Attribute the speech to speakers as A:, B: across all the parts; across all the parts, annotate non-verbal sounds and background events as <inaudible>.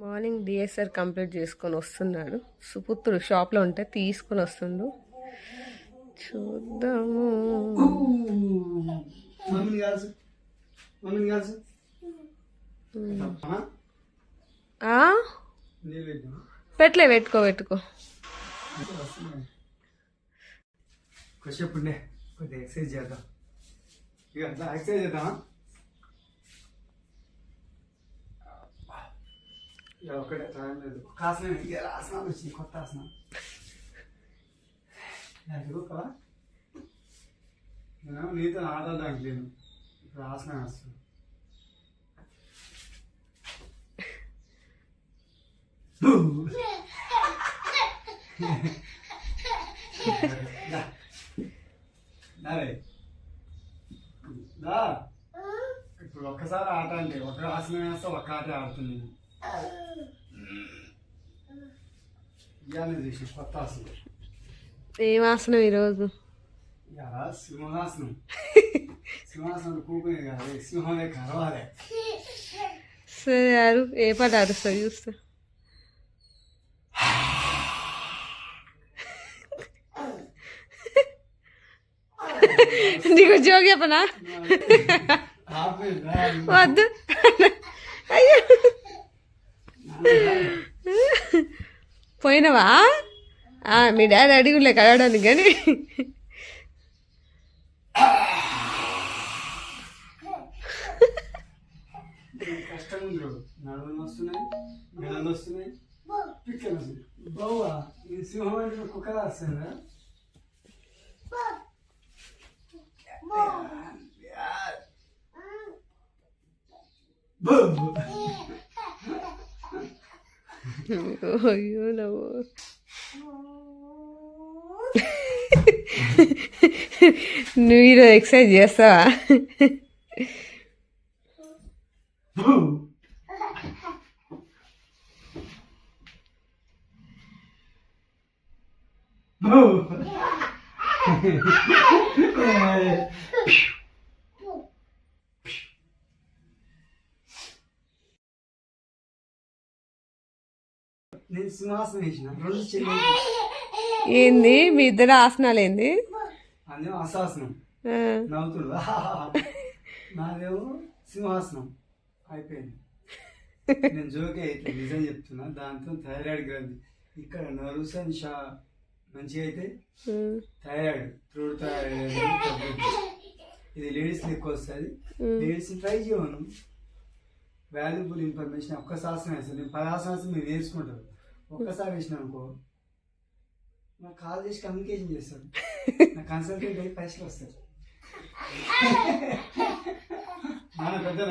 A: Morning DSR complete చేసుకొని వస్తున్నాడు. సుపుత్రుడు షాప్లో ఉంటే తీసుకొని వస్తుండు. చూద్దాము.
B: మమ్మీని కాల్సు మమ్మీని కాల్సు అమ్మా,
A: ఆ?
B: నీళ్ళు పెట్టు
A: పెట్లే పెట్టుకో పెట్టుకో.
B: ఎక్సర్సైజ్ చేద్దాం. ఇక ఎక్సర్సైజ్ చేద్దామా? ఒకటే టైం లేదు. ఇక ఆసనాలు వచ్చింది కొత్త ఆసనం ఎదుగుకోవా నేను నీతో ఆడడానికి లేదు ఇప్పుడు ఆసనం వేస్తాను. ఇప్పుడు ఒక్కసారి ఆట అంటే ఒక ఆసనం వేస్తే ఒక్క ఆట ఆడుతుంది నేను.
A: ఏం ఆసనం ఈరోజు
B: సింహాసనం సింహాసనం కూకునే కాదు సింహమే కరవాలి
A: సరే యారు ఏ పాట అరుస్తుంది చూస్తా నీకు జోక్ చెప్పనా. వద్దు అయ్యో పోయినవా? ఆ, మీ డాడీ అడిగులే కలవడానికి కానీ.
B: ఇది
A: Ay, hola vos. Número de
B: ya estaba. <laughs> నేను సింహాసనం వేసిన. రెండు చెల్లి
A: ఏంది? మీ ఇద్దరు ఆసనాలు ఏంది?
B: అదే అసాసనం నవ్వుతుడు. <laughs> నాదేమో సింహాసనం. అయిపోయింది. నేను జోకే అయితే నిజం చెప్తున్నా. దాంతో థైరాయిడ్ గ్రంథి. ఇక్కడ నర్వ్స్ అండ్ షా మంచిగా అయితే థైరాయిడ్ థ్రోడ్ థైరాయిడ్. <laughs> ఇది లేడీస్ ఎక్కువ వస్తుంది. లేడీస్ ట్రై చేయను. వాల్యుబుల్ ఇన్ఫర్మేషన్ ఒక్క శాసనం వేస్తాను. నేను పది ఆసనాలు మీరు నేర్చుకుంటారు. ఒక్కసారి వేసిన అనుకో నాకు కాల్ చేసి కమ్యూనికేషన్ చేస్తాడు నా కన్సల్టెంట్ అయ్యి పైసలు వస్తాయి నాన్న పెద్ద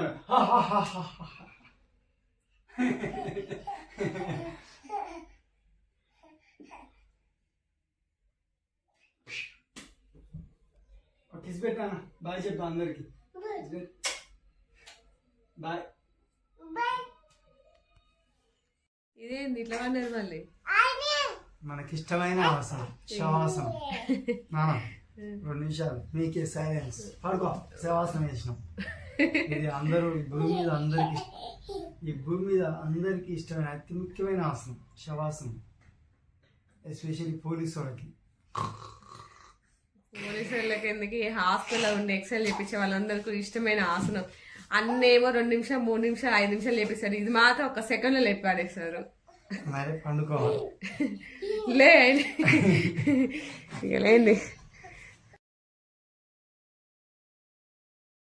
B: కిస్ పెట్టానా బాయ్ చెప్పు అందరికి బాయ్
A: ఇదేంది? ఇట్లా పన్నారు మళ్ళీ?
B: మనకిష్టమైన ఆసనం శవాసనం నాన్న రెండు నిమిషాలు. మీకే సైలెన్స్ పడుకో. శవాసనం వేసినాం. ఇది అందరూ ఈ భూమి మీద అందరికి ఈ భూమి మీద అందరికి ఇష్టమైన అతి ముఖ్యమైన ఆసనం శవాసనం. ఎస్పెషల్లీ పోలీస్ వాళ్ళకి.
A: పోలీసు వాళ్ళకి ఎందుకు? హాస్టల్లో ఉండి ఎక్సైల్ చేపించే వాళ్ళందరికీ ఇష్టమైన ఆసనం. అన్నేమో రెండు నిమిషాలు మూడు నిమిషాలు ఐదు నిమిషాలు లేపిస్తారు ఇది మాత్రం ఒక సెకండ్లో లేపి పాడేస్తారు
B: మరి పండుకోవాలి. <laughs>
A: లే ఇక లేండి